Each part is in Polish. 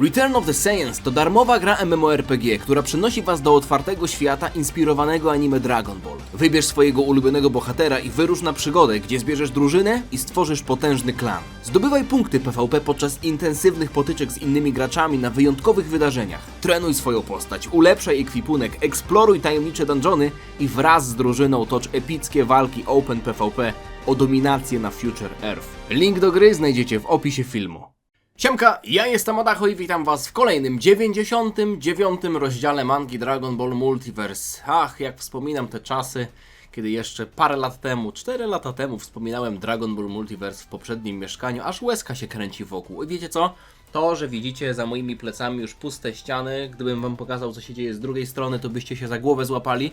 Return of the Saiyans to darmowa gra MMORPG, która przenosi was do otwartego świata inspirowanego anime Dragon Ball. Wybierz swojego ulubionego bohatera i wyrusz na przygodę, gdzie zbierzesz drużynę i stworzysz potężny klan. Zdobywaj punkty PvP podczas intensywnych potyczek z innymi graczami na wyjątkowych wydarzeniach. Trenuj swoją postać, ulepszaj ekwipunek, eksploruj tajemnicze dungeony i wraz z drużyną tocz epickie walki Open PvP o dominację na Future Earth. Link do gry znajdziecie w opisie filmu. Siemka, ja jestem Adacho i witam was w kolejnym 99 rozdziale mangi Dragon Ball Multiverse. Ach, jak wspominam te czasy, kiedy jeszcze parę lat temu, 4 lata temu wspominałem Dragon Ball Multiverse w poprzednim mieszkaniu, aż łezka się kręci wokół. I wiecie co? To, że widzicie za moimi plecami już puste ściany, gdybym wam pokazał co się dzieje z drugiej strony, to byście się za głowę złapali.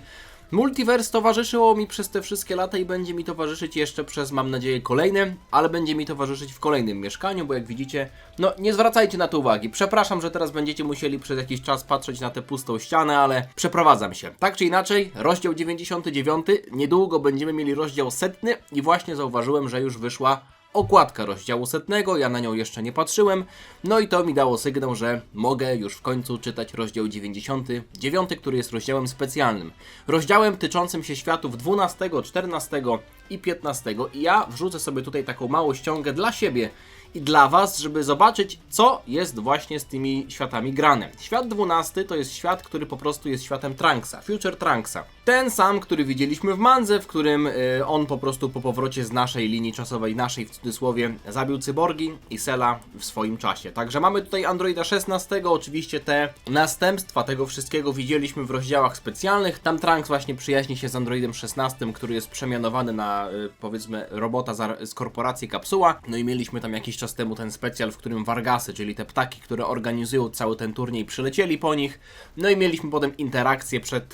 Multiverse towarzyszyło mi przez te wszystkie lata i będzie mi towarzyszyć jeszcze przez, mam nadzieję, kolejne, ale będzie mi towarzyszyć w kolejnym mieszkaniu, bo jak widzicie, no nie zwracajcie na to uwagi. Przepraszam, że teraz będziecie musieli przez jakiś czas patrzeć na tę pustą ścianę, ale przeprowadzam się. Tak czy inaczej, rozdział 99, niedługo będziemy mieli rozdział setny i właśnie zauważyłem, że już wyszła okładka rozdziału setnego, ja na nią jeszcze nie patrzyłem, no i to mi dało sygnał, że mogę już w końcu czytać rozdział 99, który jest rozdziałem specjalnym. Rozdziałem tyczącym się światów 12, 14 i 15 i ja wrzucę sobie tutaj taką małą ściągę dla siebie i dla Was, żeby zobaczyć, co jest właśnie z tymi światami grane. Świat 12 to jest świat, który po prostu jest światem Trunksa, Future Trunksa. Ten sam, który widzieliśmy w Mandze, w którym y, on po prostu po powrocie z naszej linii czasowej, naszej w cudzysłowie, zabił cyborgi i Sela w swoim czasie. Także mamy tutaj Androida 16, oczywiście te następstwa tego wszystkiego widzieliśmy w rozdziałach specjalnych. Tam Trunks właśnie przyjaźni się z Androidem 16, który jest przemianowany na y, powiedzmy robota z korporacji Kapsuła. No i mieliśmy tam jakiś czas temu ten specjal, w którym Vargasy, czyli te ptaki, które organizują cały ten turniej, przylecieli po nich. No i mieliśmy potem interakcję przed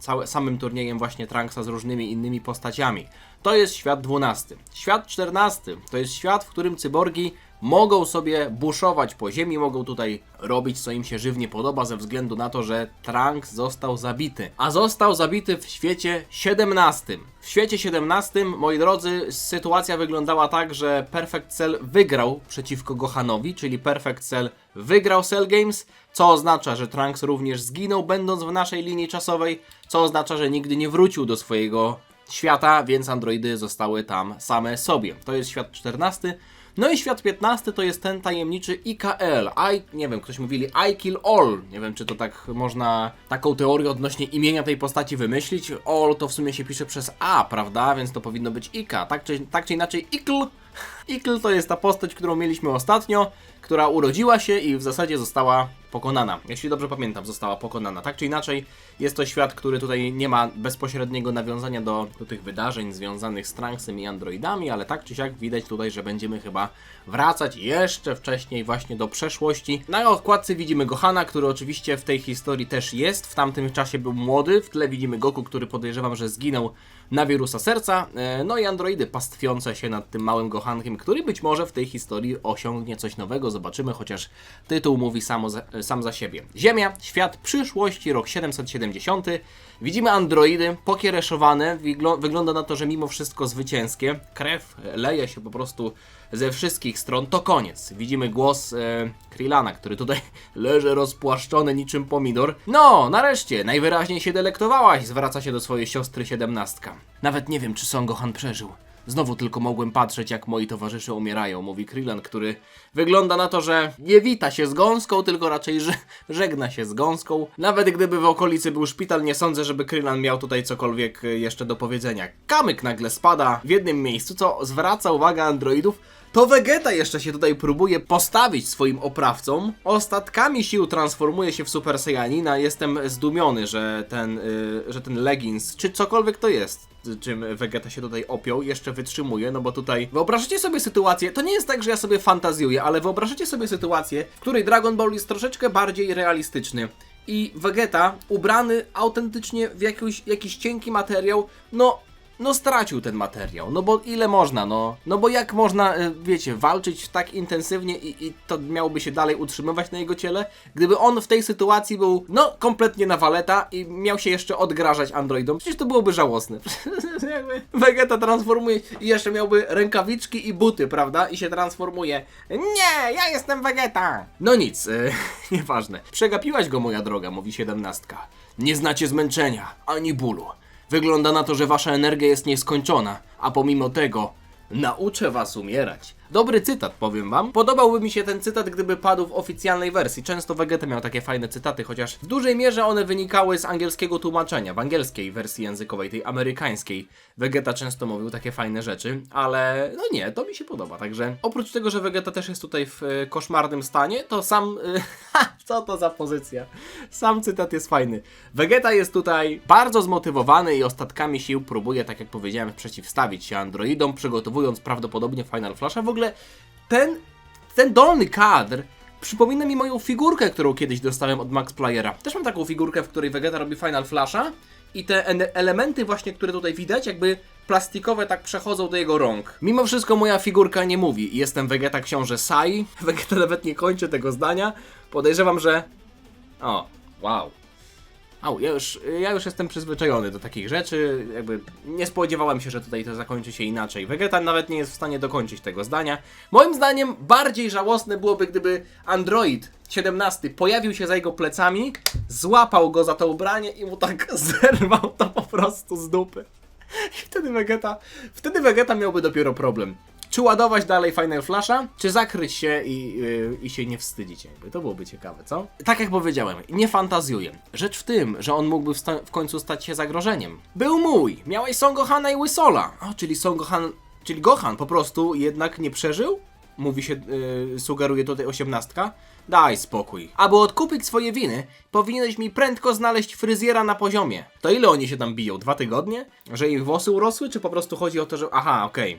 całe, samym turniejem właśnie Trunksa z różnymi innymi postaciami. To jest świat 12. Świat 14 to jest świat, w którym cyborgi mogą sobie buszować po ziemi, mogą tutaj robić co im się żywnie podoba ze względu na to, że Trunks został zabity. A został zabity w świecie 17. W świecie 17, moi drodzy, sytuacja wyglądała tak, że Perfect Cell wygrał przeciwko Gohanowi, czyli Perfect Cell wygrał Cell Games, co oznacza, że Trunks również zginął będąc w naszej linii czasowej, co oznacza, że nigdy nie wrócił do swojego świata, więc androidy zostały tam same sobie. To jest świat 14. No i świat 15 to jest ten tajemniczy IKL. I, nie wiem, ktoś mówili I kill all. Nie wiem, czy to tak można taką teorię odnośnie imienia tej postaci wymyślić. All to w sumie się pisze przez A, prawda? Więc to powinno być Ika. Tak czy, tak czy inaczej, Ikl. Ikl to jest ta postać, którą mieliśmy ostatnio, która urodziła się i w zasadzie została pokonana. Jeśli dobrze pamiętam, została pokonana. Tak czy inaczej, jest to świat, który tutaj nie ma bezpośredniego nawiązania do, do tych wydarzeń związanych z Trunksem i androidami, ale tak czy siak widać tutaj, że będziemy chyba wracać jeszcze wcześniej właśnie do przeszłości. Na okładce widzimy Gohana, który oczywiście w tej historii też jest. W tamtym czasie był młody. W tle widzimy Goku, który podejrzewam, że zginął na wirusa serca. E, No i androidy pastwiące się nad tym małym Gohankiem, który być może w tej historii osiągnie coś nowego. Zobaczymy, chociaż tytuł mówi samo sam za siebie. Ziemia, świat przyszłości, rok 770. Widzimy androidy pokiereszowane. Wygląda na to, że mimo wszystko zwycięskie. Krew leje się po prostu ze wszystkich stron. To koniec. Widzimy głos e, Krillana, który tutaj leży rozpłaszczony niczym pomidor. No, nareszcie, najwyraźniej się delektowałaś, zwraca się do swojej siostry siedemnastka. Nawet nie wiem, czy Son Gohan przeżył. Znowu tylko mogłem patrzeć, jak moi towarzysze umierają, mówi Krillan, który wygląda na to, że nie wita się z gąską, tylko raczej że, żegna się z gąską. Nawet gdyby w okolicy był szpital, nie sądzę, żeby Krillan miał tutaj cokolwiek y, jeszcze do powiedzenia. Kamyk nagle spada w jednym miejscu, co zwraca uwagę androidów. To Vegeta jeszcze się tutaj próbuje postawić swoim oprawcom. Ostatkami sił transformuje się w Super Saiyanina. Jestem zdumiony, że ten, y, że ten leggings, czy cokolwiek to jest, czym Vegeta się tutaj opiął, jeszcze wytrzymuje, no bo tutaj wyobrażacie sobie sytuację, to nie jest tak, że ja sobie fantazjuję, ale wyobrażacie sobie sytuację, w której Dragon Ball jest troszeczkę bardziej realistyczny. I Vegeta ubrany autentycznie w jakiś, jakiś cienki materiał, no no stracił ten materiał. No bo ile można, no? No bo jak można, e, wiecie, walczyć tak intensywnie i, i to miałoby się dalej utrzymywać na jego ciele, gdyby on w tej sytuacji był, no, kompletnie na waleta i miał się jeszcze odgrażać androidom. Przecież to byłoby żałosne. Vegeta transformuje i jeszcze miałby rękawiczki i buty, prawda? I się transformuje. Nie, ja jestem Vegeta! No nic, e, nieważne. Przegapiłaś go, moja droga, mówi siedemnastka. Nie znacie zmęczenia, ani bólu. Wygląda na to, że wasza energia jest nieskończona, a pomimo tego nauczę was umierać. Dobry cytat, powiem wam. Podobałby mi się ten cytat, gdyby padł w oficjalnej wersji. Często Vegeta miał takie fajne cytaty, chociaż w dużej mierze one wynikały z angielskiego tłumaczenia, w angielskiej wersji językowej, tej amerykańskiej. Vegeta często mówił takie fajne rzeczy, ale no nie, to mi się podoba, także oprócz tego, że Vegeta też jest tutaj w e, koszmarnym stanie, to sam... E, ha, co to za pozycja? Sam cytat jest fajny. Vegeta jest tutaj bardzo zmotywowany i ostatkami sił próbuje, tak jak powiedziałem, przeciwstawić się androidom, przygotowując prawdopodobnie Final Flasha. W ogóle ten, ten dolny kadr przypomina mi moją figurkę, którą kiedyś dostałem od Max Playera. Też mam taką figurkę, w której Vegeta robi Final Flasha i te en- elementy właśnie, które tutaj widać, jakby plastikowe tak przechodzą do jego rąk. Mimo wszystko moja figurka nie mówi. Jestem Vegeta książę Sai. Vegeta nawet nie kończy tego zdania. Podejrzewam, że... O, wow. Au, ja już, ja już jestem przyzwyczajony do takich rzeczy, jakby nie spodziewałem się, że tutaj to zakończy się inaczej. Vegeta nawet nie jest w stanie dokończyć tego zdania. Moim zdaniem bardziej żałosne byłoby, gdyby Android 17 pojawił się za jego plecami, złapał go za to ubranie i mu tak zerwał to po prostu z dupy. I wtedy Vegeta, wtedy Vegeta miałby dopiero problem. Czy ładować dalej Final Flasha, czy zakryć się i, yy, i się nie wstydzić jakby. To byłoby ciekawe, co? Tak jak powiedziałem, nie fantazjuję. Rzecz w tym, że on mógłby w końcu stać się zagrożeniem. Był mój! Miałeś Son Gohana i Łysola! O, czyli Son Gohan... Czyli Gohan po prostu jednak nie przeżył? Mówi się, yy, sugeruje tutaj osiemnastka. Daj spokój. Aby odkupić swoje winy, powinieneś mi prędko znaleźć fryzjera na poziomie. To ile oni się tam biją? Dwa tygodnie? Że ich włosy urosły, czy po prostu chodzi o to, że... Aha, okej.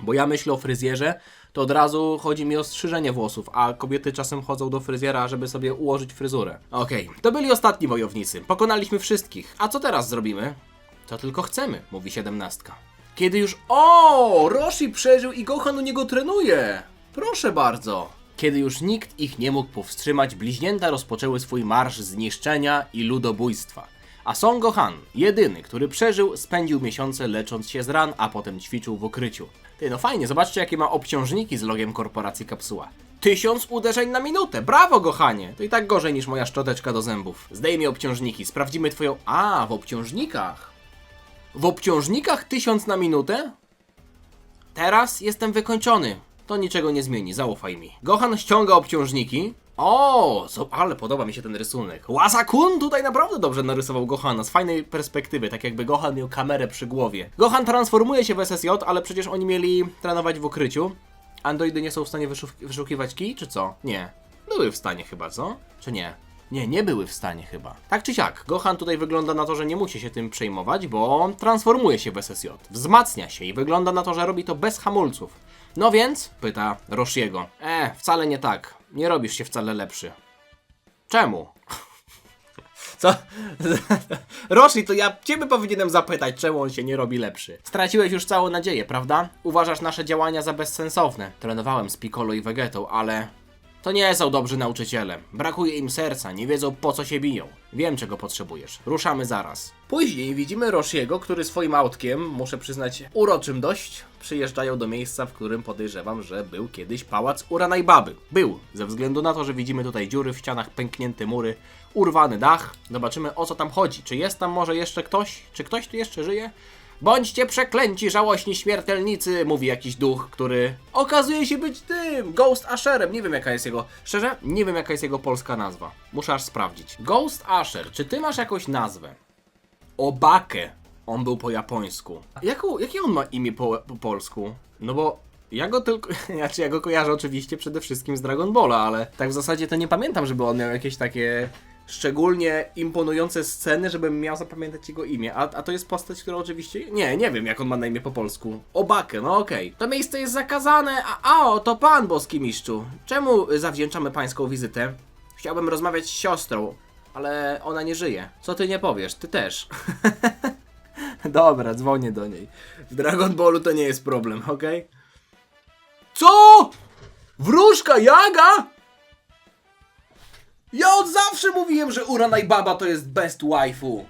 Bo ja myślę o fryzjerze, to od razu chodzi mi o strzyżenie włosów, a kobiety czasem chodzą do fryzjera, żeby sobie ułożyć fryzurę. Okej, to byli ostatni wojownicy. Pokonaliśmy wszystkich. A co teraz zrobimy? To tylko chcemy, mówi siedemnastka. Kiedy już... O! Roshi przeżył i Gohan u niego trenuje! Proszę bardzo. Kiedy już nikt ich nie mógł powstrzymać, bliźnięta rozpoczęły swój marsz zniszczenia i ludobójstwa. A Son Gohan, jedyny, który przeżył, spędził miesiące lecząc się z ran, a potem ćwiczył w ukryciu. Ty, no fajnie, zobaczcie jakie ma obciążniki z logiem korporacji Kapsuła. Tysiąc uderzeń na minutę! Brawo, Gohanie! To i tak gorzej niż moja szczoteczka do zębów. Zdejmij obciążniki, sprawdzimy twoją... A, w obciążnikach. W obciążnikach tysiąc na minutę? Teraz jestem wykończony. To niczego nie zmieni, zaufaj mi. Gohan ściąga obciążniki. O, so, ale podoba mi się ten rysunek. Łasa-kun tutaj naprawdę dobrze narysował Gohana z fajnej perspektywy, tak jakby Gohan miał kamerę przy głowie. Gohan transformuje się w SSJ, ale przecież oni mieli trenować w ukryciu. Androidy nie są w stanie wyszuk- wyszukiwać kij, czy co? Nie. Były w stanie chyba, co? Czy nie? Nie, nie były w stanie chyba. Tak czy siak, Gohan tutaj wygląda na to, że nie musi się tym przejmować, bo transformuje się w SSJ, wzmacnia się i wygląda na to, że robi to bez hamulców. No więc, pyta Roshiego. E, wcale nie tak. Nie robisz się wcale lepszy. Czemu? Co? Roshi, to ja ciebie powinienem zapytać, czemu on się nie robi lepszy. Straciłeś już całą nadzieję, prawda? Uważasz nasze działania za bezsensowne. Trenowałem z Piccolo i Vegetą, ale... To nie są dobrzy nauczyciele. Brakuje im serca, nie wiedzą po co się biją. Wiem czego potrzebujesz. Ruszamy zaraz. Później widzimy Roshiego, który swoim autkiem, muszę przyznać, uroczym dość, przyjeżdżają do miejsca, w którym podejrzewam, że był kiedyś pałac Uranajbaby. Był, ze względu na to, że widzimy tutaj dziury w ścianach, pęknięte mury, urwany dach. Zobaczymy o co tam chodzi. Czy jest tam może jeszcze ktoś? Czy ktoś tu jeszcze żyje? Bądźcie przeklęci, żałośni śmiertelnicy, mówi jakiś duch, który okazuje się być tym, Ghost Asherem. Nie wiem jaka jest jego, szczerze, nie wiem jaka jest jego polska nazwa. Muszę aż sprawdzić. Ghost Asher, czy ty masz jakąś nazwę? Obake. On był po japońsku. Jaką, jakie on ma imię po, po polsku? No bo ja go tylko. Znaczy, ja go kojarzę oczywiście przede wszystkim z Dragon Balla, ale tak w zasadzie to nie pamiętam, żeby on miał jakieś takie szczególnie imponujące sceny, żebym miał zapamiętać jego imię. A, a to jest postać, która oczywiście. Nie, nie wiem jak on ma na imię po polsku. Obake, no okej. To miejsce jest zakazane, a, a o, to pan boski mistrzu. Czemu zawdzięczamy pańską wizytę? Chciałbym rozmawiać z siostrą, ale ona nie żyje. Co ty nie powiesz, ty też. Dobra, dzwonię do niej. W Dragon Ballu to nie jest problem, okej? Co? Wróżka Jaga? Ja od zawsze mówiłem, że Urana i Baba to jest best waifu.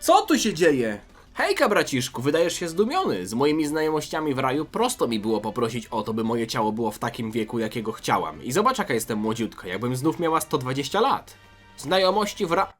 Co tu się dzieje? Hejka, braciszku, wydajesz się zdumiony. Z moimi znajomościami w raju prosto mi było poprosić o to, by moje ciało było w takim wieku, jakiego chciałam. I zobacz, jaka jestem młodziutka, jakbym znów miała 120 lat. Znajomości w ra...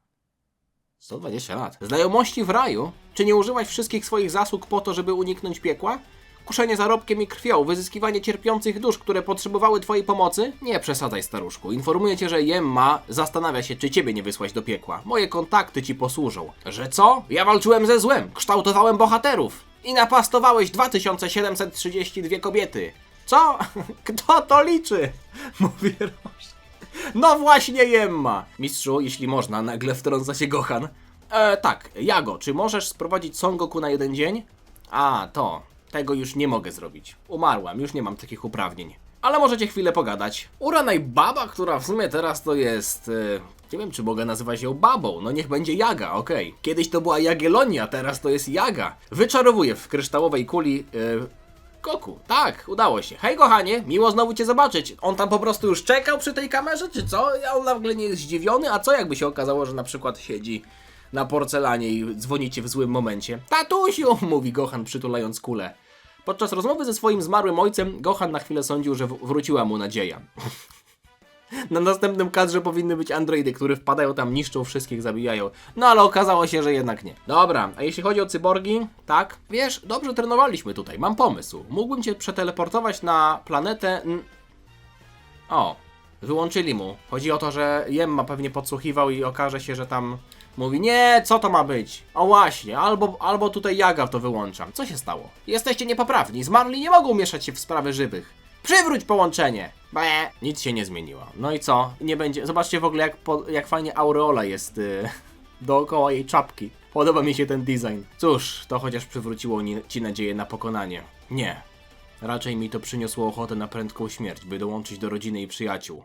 120 lat. Znajomości w raju? Czy nie użyłaś wszystkich swoich zasług po to, żeby uniknąć piekła? Kuszenie zarobkiem i krwią, wyzyskiwanie cierpiących dusz, które potrzebowały twojej pomocy? Nie przesadzaj, staruszku. Informuję cię, że Jemma zastanawia się, czy ciebie nie wysłać do piekła. Moje kontakty ci posłużą. Że co? Ja walczyłem ze złem, kształtowałem bohaterów i napastowałeś 2732 kobiety. Co? Kto to liczy? Mówi Roż. No właśnie Jemma! Mistrzu, jeśli można, nagle wtrąca się Gohan. E, tak, Jago, czy możesz sprowadzić Son Goku na jeden dzień? A, to. Tego już nie mogę zrobić. Umarłam, już nie mam takich uprawnień. Ale możecie chwilę pogadać. Urana i baba, która w sumie teraz to jest... E, nie wiem, czy mogę nazywać ją babą. No niech będzie Jaga, okej. Kiedyś to była Jagiellonia, teraz to jest Jaga. Wyczarowuje w kryształowej kuli... E, Goku, tak, udało się. Hej kochanie, miło znowu cię zobaczyć. On tam po prostu już czekał przy tej kamerze, czy co? A on nagle nie jest zdziwiony, a co jakby się okazało, że na przykład siedzi na porcelanie i dzwonicie w złym momencie? Tatusiu, mówi Gohan przytulając kulę. Podczas rozmowy ze swoim zmarłym ojcem, Gohan na chwilę sądził, że w- wróciła mu nadzieja. Na następnym kadrze powinny być androidy, które wpadają tam, niszczą wszystkich, zabijają. No ale okazało się, że jednak nie. Dobra, a jeśli chodzi o cyborgi, tak? Wiesz, dobrze trenowaliśmy tutaj, mam pomysł. Mógłbym cię przeteleportować na planetę... O, wyłączyli mu. Chodzi o to, że Jemma pewnie podsłuchiwał i okaże się, że tam mówi nie, co to ma być? O właśnie, albo, albo tutaj Jaga to wyłączam. Co się stało? Jesteście niepoprawni, zmarli nie mogą mieszać się w sprawy żywych. Przywróć połączenie! Be. Nic się nie zmieniło. No i co? Nie będzie. Zobaczcie w ogóle, jak, po, jak fajnie aureola jest y, dookoła jej czapki. Podoba mi się ten design. Cóż, to chociaż przywróciło ni- ci nadzieję na pokonanie. Nie. Raczej mi to przyniosło ochotę na prędką śmierć, by dołączyć do rodziny i przyjaciół.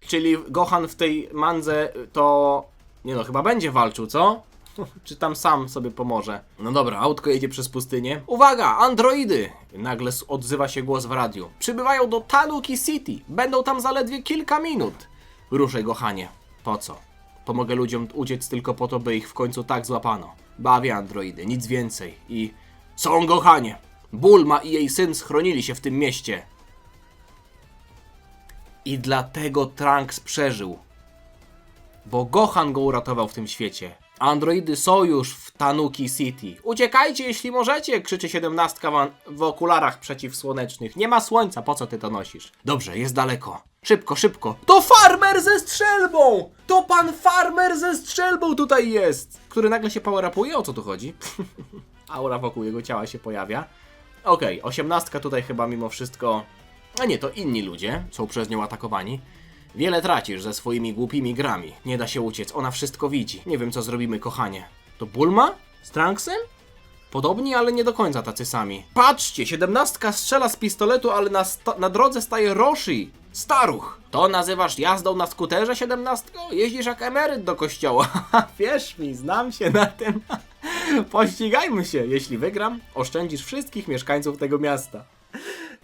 Czyli Gohan w tej mandze to. Nie no, chyba będzie walczył, co? Czy tam sam sobie pomoże? No dobra, autko jedzie przez pustynię. Uwaga, androidy! Nagle odzywa się głos w radiu. Przybywają do Tanuki City. Będą tam zaledwie kilka minut. Ruszaj, Gohanie. Po co? Pomogę ludziom uciec tylko po to, by ich w końcu tak złapano. Bawię androidy, nic więcej. I... Są Gohanie! Bulma i jej syn schronili się w tym mieście. I dlatego Trunks przeżył. Bo Gohan go uratował w tym świecie. Androidy są już w Tanuki City. Uciekajcie jeśli możecie, krzyczy siedemnastka w okularach przeciwsłonecznych. Nie ma słońca, po co ty to nosisz? Dobrze, jest daleko. Szybko, szybko. To farmer ze strzelbą! To pan farmer ze strzelbą tutaj jest! Który nagle się powerapuje? O co tu chodzi? Aura wokół jego ciała się pojawia. Okej, osiemnastka tutaj chyba mimo wszystko... A nie, to inni ludzie są przez nią atakowani. Wiele tracisz ze swoimi głupimi grami. Nie da się uciec, ona wszystko widzi. Nie wiem, co zrobimy, kochanie. To Bulma? Z? Podobni, ale nie do końca tacy sami. Patrzcie, siedemnastka strzela z pistoletu, ale na, na drodze staje Roshi. Staruch. To nazywasz jazdą na skuterze, siedemnastko? Jeździsz jak emeryt do kościoła. Wierz mi, znam się na tym. Pościgajmy się. Jeśli wygram, oszczędzisz wszystkich mieszkańców tego miasta.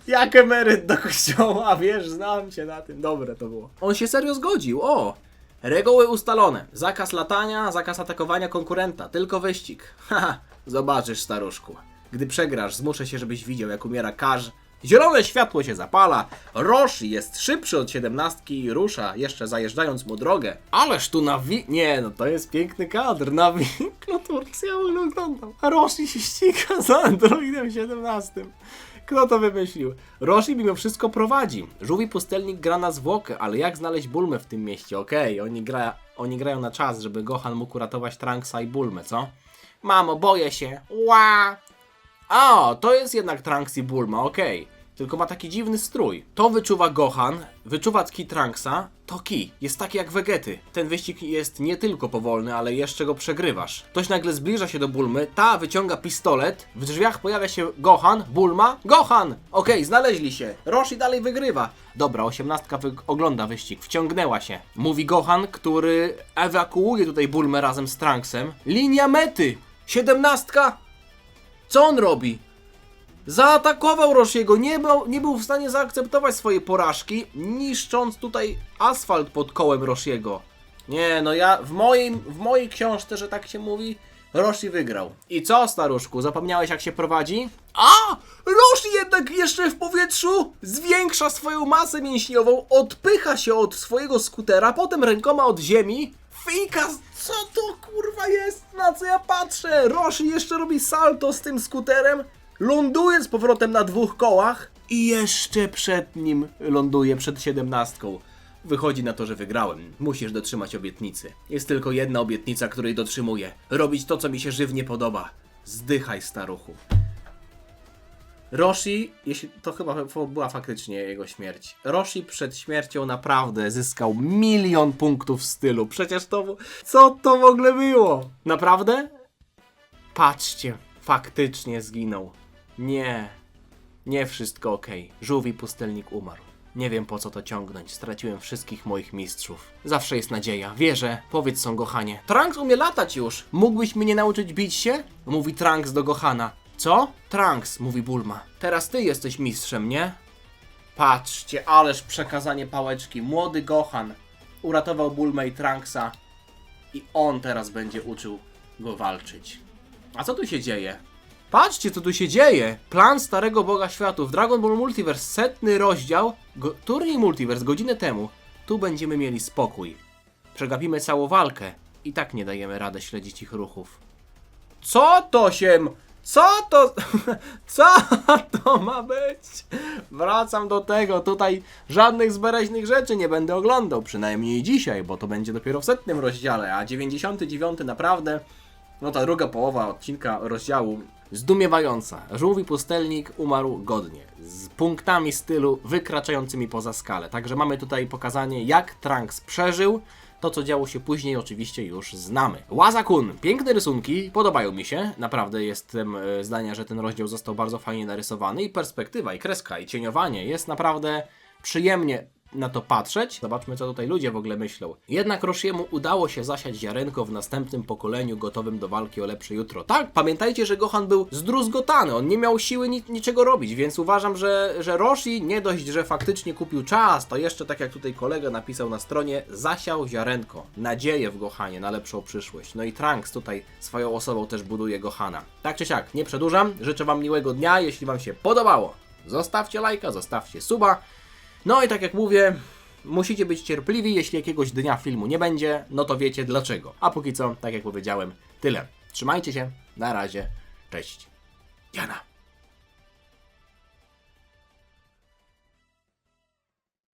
Jak emeryt do kościoła, wiesz, znam się na tym. Dobre to było. On się serio zgodził, o! Reguły ustalone. Zakaz latania, zakaz atakowania konkurenta. Tylko wyścig. Haha, zobaczysz, staruszku. Gdy przegrasz, zmuszę się, żebyś widział, jak umiera Karz. Zielone światło się zapala. Roshi jest szybszy od siedemnastki i rusza, jeszcze zajeżdżając mu drogę. Ależ tu na wi... Nie, no to jest piękny kadr. Na winklu Turcjały oglądam. Roshi się ściga za androidem 17. Kto to wymyślił? Roshi mimo wszystko prowadzi. Żółwi pustelnik gra na zwłokę, ale jak znaleźć Bulmę w tym mieście? Okej, oni, gra, oni grają na czas, żeby Gohan mógł uratować Trunksa i Bulmę, co? Mamo, boję się. Ła! O, to jest jednak Trunks i Bulma, okej. Tylko ma taki dziwny strój. To wyczuwa Gohan, wyczuwa Ki Trunksa, to Ki. Jest taki jak Vegety. Ten wyścig jest nie tylko powolny, ale jeszcze go przegrywasz. Ktoś nagle zbliża się do Bulmy, ta wyciąga pistolet, w drzwiach pojawia się Gohan, Bulma, Gohan! Okej, znaleźli się. Roshi dalej wygrywa. Dobra, osiemnastka wy ogląda wyścig, wciągnęła się. Mówi Gohan, który ewakuuje tutaj Bulmę razem z Trunksem. Linia mety! Siedemnastka! Co on robi? Zaatakował Roshiego, nie był, nie był w stanie zaakceptować swojej porażki, niszcząc tutaj asfalt pod kołem Roshiego. Nie, no ja w, moim, w mojej książce, że tak się mówi, Roshi wygrał. I co, staruszku, zapomniałeś jak się prowadzi? A! Roshi jednak jeszcze w powietrzu zwiększa swoją masę mięśniową, odpycha się od swojego skutera, potem rękoma od ziemi. Fika, co to kurwa jest? Na co ja patrzę? Roshi jeszcze robi salto z tym skuterem, ląduje z powrotem na dwóch kołach i jeszcze przed nim ląduje przed siedemnastką. Wychodzi na to, że wygrałem. Musisz dotrzymać obietnicy. Jest tylko jedna obietnica, której dotrzymuję. Robić to, co mi się żywnie podoba. Zdychaj, staruchu. Roshi, jeśli to chyba była faktycznie jego śmierć. Roshi przed śmiercią naprawdę zyskał milion punktów stylu. Przecież to. Co to w ogóle było? Naprawdę? Patrzcie, faktycznie zginął. Nie, nie wszystko ok. Żółwi pustelnik umarł. Nie wiem po co to ciągnąć, straciłem wszystkich moich mistrzów. Zawsze jest nadzieja, wierzę, powiedz Son Gohanie. Trunks umie latać już, mógłbyś mnie nauczyć bić się? Mówi Trunks do Gohana. Co? Trunks, mówi Bulma. Teraz ty jesteś mistrzem, nie? Patrzcie, ależ przekazanie pałeczki. Młody Gohan uratował Bulmę i Trunksa i on teraz będzie uczył go walczyć. A co tu się dzieje? Patrzcie, co tu się dzieje! Plan Starego Boga Światów, Dragon Ball Multiverse, setny rozdział, go, turniej Multiverse, godzinę temu. Tu będziemy mieli spokój. Przegapimy całą walkę. I tak nie dajemy rady śledzić ich ruchów. Co to się... Co to... Co to ma być? Wracam do tego, tutaj żadnych zbereźnych rzeczy nie będę oglądał, przynajmniej dzisiaj, bo to będzie dopiero w setnym rozdziale, a 99 naprawdę, no ta druga połowa odcinka rozdziału zdumiewająca. Żółwi pustelnik umarł godnie, z punktami stylu wykraczającymi poza skalę. Także mamy tutaj pokazanie, jak Trunks przeżył. To, co działo się później, oczywiście już znamy. Łazakun, piękne rysunki, podobają mi się. Naprawdę jestem e, zdania, że ten rozdział został bardzo fajnie narysowany i perspektywa, i kreska, i cieniowanie jest naprawdę przyjemnie na to patrzeć. Zobaczmy, co tutaj ludzie w ogóle myślą. Jednak Roshiemu udało się zasiać ziarenko w następnym pokoleniu gotowym do walki o lepsze jutro. Tak, pamiętajcie, że Gohan był zdruzgotany, on nie miał siły ni niczego robić, więc uważam, że, że Roshi nie dość, że faktycznie kupił czas, to jeszcze, tak jak tutaj kolega napisał na stronie, zasiał ziarenko, nadzieję w Gohanie na lepszą przyszłość. No i Trunks tutaj swoją osobą też buduje Gohana. Tak czy siak, nie przedłużam, życzę Wam miłego dnia, jeśli Wam się podobało. Zostawcie lajka, zostawcie suba. No i tak jak mówię, musicie być cierpliwi, jeśli jakiegoś dnia filmu nie będzie, no to wiecie dlaczego. A póki co, tak jak powiedziałem, tyle. Trzymajcie się, na razie, cześć. Jana.